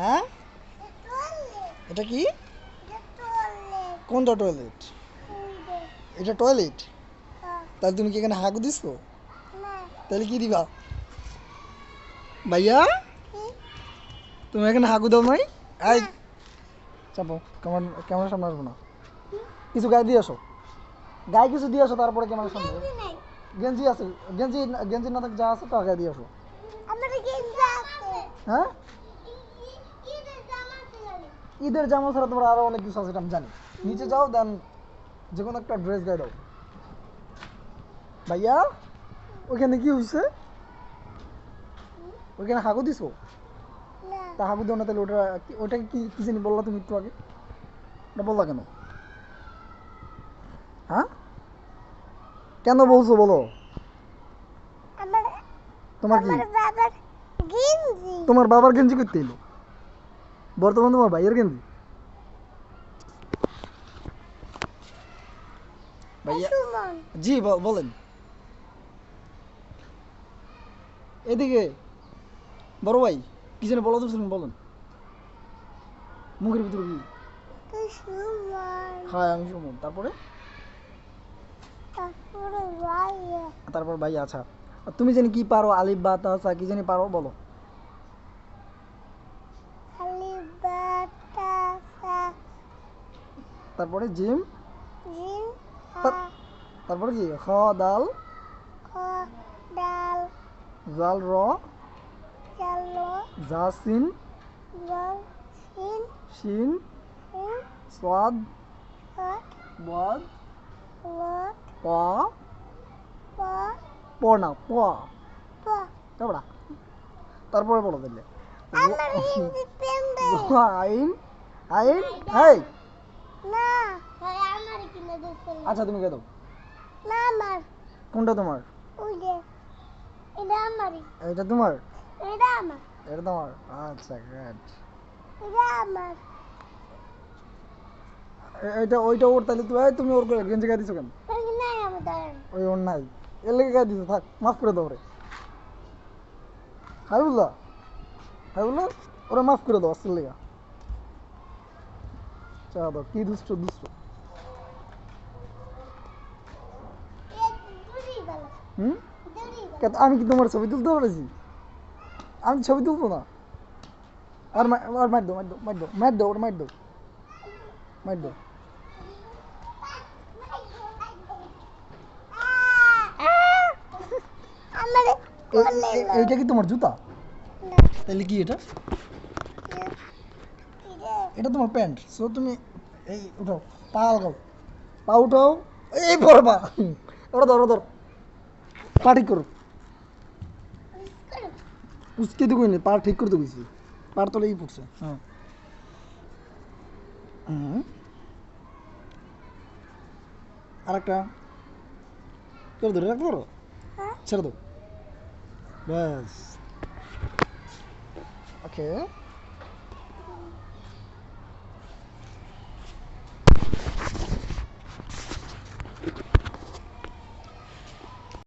হ্যাঁ? এটা কি? কোনটা টয়লেট এটা টয়লেট তাহলে তুমি কি এখানে হাগু দিছো? তাহলে কি দিবা? ভাইয়া? তুমি এখানে হাগু দাও নাই? আই চাপো কেমন কেমন সামনে আসব না। কিছু গায়ে দিয়ে আসো। গায়ে কিছু দিয়ে আসো তারপরে কেমন সামনে গেঞ্জি আছে গেঞ্জি গেঞ্জি না থাক যা আছে তা গায়ে দিয়ে আসো। হ্যাঁ? ঈদের জামা ছাড়া তোমার আরও অনেক কিছু আছে আমি জানি। নিচে যাও দেন যে কোনো একটা ড্রেস গায়ে দাও। ভাইয়া ওইখানে কি হয়েছে ওইখানে হাগু দিছো? তা হাগু দাও না তাহলে ওটা কি- ওটা কি কি জানি বললা তুমি একটু আগে। ওটা বললা কেন? হ্যাঁ? কেন বলছো বলো। তোমার কি? তোমার বাবার গেঞ্জি করতে এলো? বর্তমান তোমার ভাইয়ের গেঞ্জি ভাইয়া জি বলেন। এদিকে বড় ভাই কি যেন বলা ধরছিলেন বলেন। মুখের ভিতরে কি? তো হ্যাঁ আমি সুমন তারপরে? তারপরে ভাই আচ্ছা। তুমি জানি কি পারো আলিফ বা তাসা কি জানি পারো বলো। তারপরে জিম? তারপরে কি? খ দাল। খ ডাল জাল র। জাসিন শিন। হট ওয়াদ লট প। প। না প। প। তারপরা? তারপরে বলো দিলে আইন। আইন। হাই! না ভাই আমার কিনে দিতে আচ্ছা তুমি কে দাও। না আমার। কোনটা তোমার? ওই যে এটা আমারই। এটা তোমার? এটা আমার। এটা তোমার? আচ্ছা গ্রেট এটা আমার। এটা ওইটা ওর তাহলে তুমি এই, তুমি ওর করে গেঞ্জি গায়ে দিছো কেন? ওই নাই আমার দাঁড়ান ওই ওর নাই। এর লেগে গায়ে দিছো থাক মাফ করে দাও ওরে। হাইবুল্লাহ হাইবুল্লাহ ওরা মাফ করে দাও আসল লেগা। চা দাও কি দুষ্ট দুষ্ট? হুম? আমি কি তোমার ছবি তুলতে পারেছি? আমি ছবি তুলবো না। আর আর মার দাও মার দাও মার দাও মার দাও ওটা মার দাও। মার এ- এইটা কি তোমার জুতা? তাহলে কি এটা? এটা তোমার প্যান্ট। সো তুমি এই উঠাও পা লাগাও পা উঠাও এই বড় পা। ওটা ধরো ধরো। পা ঠিক করো। উচকে তো কইনি পা ঠিক করতে কইছি পার তলেই পড়ছে হ্যাঁ। হুম। আরেকটা। কেউ ধরে রাখতে পারো? ছেড়ে দাও। ব্যাস। ওকে